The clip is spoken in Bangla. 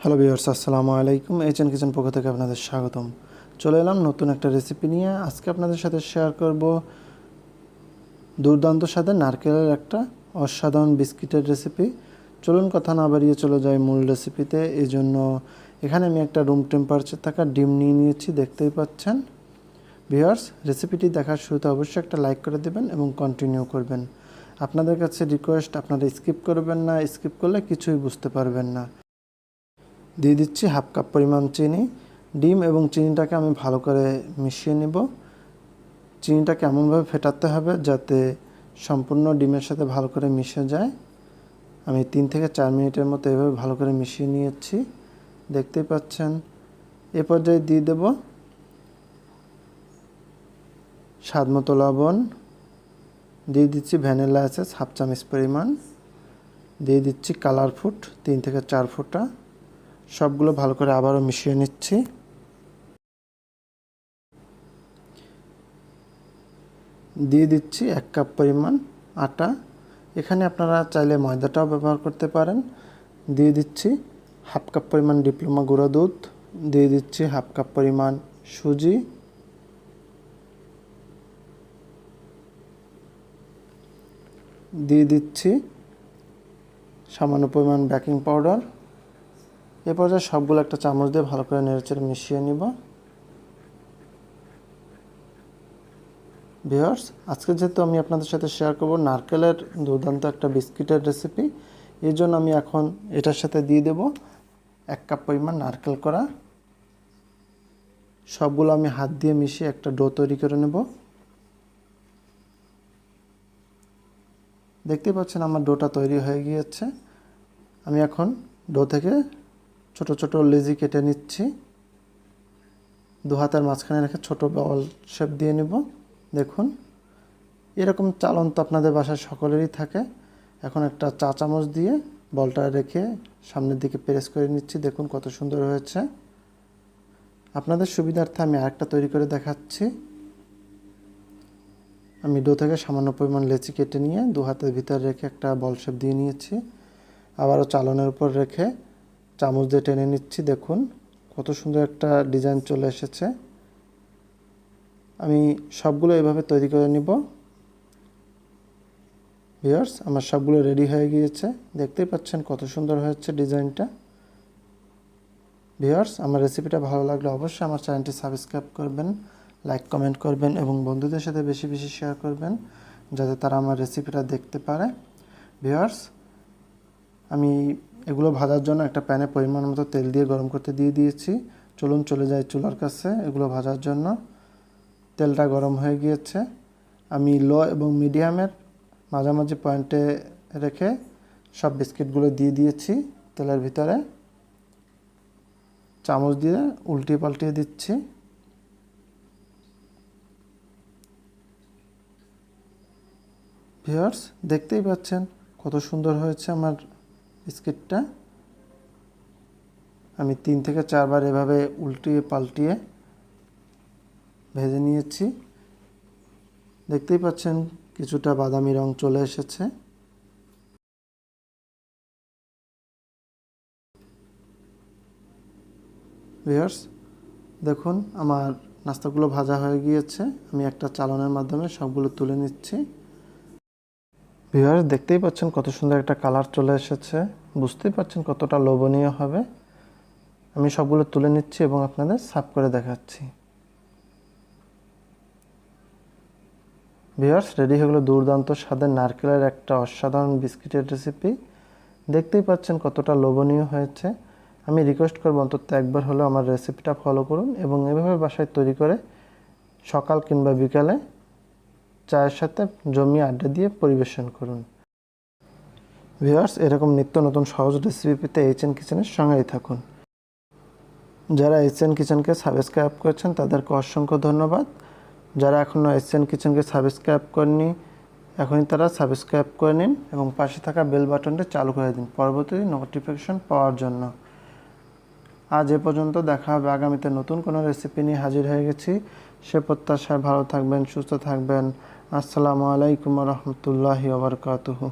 হ্যালো ভিউয়ার্স আসসালামু আলাইকুম। এইচএন কিচেন পক্ষ থেকে আপনাদের স্বাগতম। চলে এলাম নতুন একটা রেসিপি নিয়ে। আজকে আপনাদের সাথে শেয়ার করব দুর্দান্ত স্বাদে নারকেলের একটা অসাধারণ বিস্কিটের রেসিপি চলুন কথা না বাড়িয়ে চলে যাই মূল রেসিপিতে এই জন্য এখানে আমি একটা রুম টেম্পারেচার থাকা ডিম নিয়ে নিয়েছি, দেখতেই পাচ্ছেন। ভিউয়ার্স রেসিপিটি দেখার শুরুতে অবশ্যই একটা লাইক করে দেবেন এবং কন্টিনিউ করবেন। আপনাদের কাছে রিকোয়েস্ট আপনারা স্কিপ করবেন না। স্কিপ করলে কিছুই বুঝতে পারবেন না। দিয়ে দিচ্ছি হাফ কাপ পরিমাণ চিনি। ডিম এবং চিনিটাকে আমি ভালো করে মিশিয়ে নেব। চিনিটাকে এমনভাবে ফেটাতে হবে যাতে সম্পূর্ণ ডিমের সাথে ভালো করে মিশে যায়। আমি তিন থেকে চার মিনিটের মতো এভাবে ভালো করে মিশিয়ে নিয়েছি। দেখতেই পাচ্ছেন, এ পর্যায়ে দিয়ে দেব স্বাদ মতো লবণ। দিয়ে দিচ্ছি ভ্যানিলা এসেস হাফ চামচ পরিমাণ। দিয়ে দিচ্ছি কালার ফুড, তিন থেকে চার ফুটা। সবগুলো ভালো করে আবারও মিশিয়ে নিচ্ছি। দিয়ে দিচ্ছি এক কাপ পরিমাণ আটা। এখানে আপনারা চাইলে ময়দাটাও ব্যবহার করতে পারেন। দিয়ে দিচ্ছি হাফ কাপ পরিমাণ ডিপ্লোমা গুঁড়ো দুধ। দিয়ে দিচ্ছি হাফ কাপ পরিমাণ সুজি। দিয়ে দিচ্ছি সামান্য পরিমাণ বেকিং পাউডার। এ পর্যায়ে সবগুলো একটা চামচ দিয়ে ভালো করে নেড়েচেড়ে মিশিয়ে নিব। ভিওর্স আজকে যেহেতু আমি আপনাদের সাথে শেয়ার করব নারকেলের দুর্দান্ত একটা বিস্কিটের রেসিপি এই জন্য আমি এখন এটার সাথে দিয়ে দেব এক কাপ পরিমাণ নারকেল করা। সবগুলো আমি হাত দিয়ে মিশিয়ে একটা ডো তৈরি করে নেব। দেখতে পাচ্ছেন আমার ডোটা তৈরি হয়ে গিয়েছে। আমি এখন ডো থেকে ছোট ছোট লেজি কেটে নিচ্ছি। দু হাতের মাঝখানে রেখে ছোট বল শেপ দিয়ে নিব। দেখুন, এরকম চালন তো আপনাদের বাসায় সকলেরই থাকে। এখন একটা চা চামচ দিয়ে বলটা রেখে সামনের দিকে প্রেস করে নিচ্ছি। দেখুন কত সুন্দর হয়েছে। আপনাদের সুবিধার্থে আমি আরেকটা তৈরি করে দেখাচ্ছি। আমি ডো থেকে সামান্য পরিমাণ লেচি কেটে নিয়ে দু হাতের ভিতরে রেখে একটা বল শেপ দিয়ে নিয়েছি। আবারও চালনের উপর রেখে চামচ দিয়ে টেনে নিচ্ছি, দেখুন। কত সুন্দর একটা ডিজাইন চলে এসেছে। আমি সবগুলো এভাবে তৈরি করে নিব। ভিওর্স আমার সবগুলো রেডি হয়ে গিয়েছে। দেখতেই পাচ্ছেন কত সুন্দর হয়েছে ডিজাইনটা। ভিওর্স আমার রেসিপিটা ভালো লাগলে অবশ্যই আমার চ্যানেলটি সাবস্ক্রাইব করবেন, লাইক, কমেন্ট করবেন এবং বন্ধুদের সাথে বেশি বেশি শেয়ার করবেন, যাতে তারা আমার রেসিপিটা দেখতে পারে। ভিওর্স আমি এগুলো ভাজার জন্য একটা প্যানে পরিমাণ মতো তেল দিয়ে গরম করতে দিয়ে দিয়েছি। চলুন চলে যাই চুলার কাছে, এগুলো ভাজার জন্য। তেলটা গরম হয়ে গিয়েছে। আমি লো এবং মিডিয়ামের মাঝামাঝি পয়েন্টে রেখে সব বিস্কিটগুলো দিয়ে দিয়েছি তেলের ভিতরে। চামচ দিয়ে উল্টিয়ে পাল্টিয়ে দিচ্ছি। ভিওর্স দেখতেই পাচ্ছেন কত সুন্দর হয়েছে আমার বিস্কিটটা আমি তিন থেকে চারবার এভাবে উল্টিয়ে পাল্টিয়ে ভেজে নিয়েছি। দেখতেই পাচ্ছেন কিছুটা বাদামি রং চলে এসেছে। ভিয়ার্স দেখুন, আমার নাস্তাগুলো ভাজা হয়ে গিয়েছে। আমি একটা চালনের মাধ্যমে সবগুলো তুলে নিচ্ছি। ভিউয়ার্স দেখতেই পাচ্ছেন কত সুন্দর একটা কালার চলে এসেছে। বুঝতেই পাচ্ছেন কতটা লোভনীয় হবে। আমি সবগুলো তুলে নিচ্ছি এবং আপনাদের সাফ করে দেখাচ্ছি। ভিউয়ার্স রেডি হয়ে গেলো দুর্দান্ত স্বাদের নারকেলের একটা অসাধারণ বিস্কিটের রেসিপি দেখতেই পাচ্ছেন কতটা লোভনীয় হয়েছে। আমি রিকোয়েস্ট করব অন্তত একবার হলেও আমার রেসিপিটা ফলো করুন এবং এভাবে বাসায় তৈরি করে সকাল কিংবা বিকালে চায়ের সাথে জমি আড্ডা দিয়ে পরিবেশন করুন। ভিউয়ার্স, এরকম নিত্য নতুন সহজ রেসিপি পেতে এইচএন কিচেনের সঙ্গেই থাকুন। যারা এইচএন কিচেনকে সাবস্ক্রাইব করেছেন, তাদেরকে অসংখ্য ধন্যবাদ। যারা এখনও এইচএন কিচেনকে সাবস্ক্রাইব করেনি এখনই তারা সাবস্ক্রাইব করে নিন এবং পাশে থাকা বেল বাটনটি চালু করে দিন পরবর্তী নোটিফিকেশন পাওয়ার জন্য। আজ এ পর্যন্ত দেখা হবে আগামীতে নতুন কোনো রেসিপি নিয়ে হাজির হয়ে গেছি। সে প্রত্যাশায় ভালো থাকবেন সুস্থ থাকবেন। আসসালামু আলাইকুম রহমতুল্লাহি ওবরকাতুহু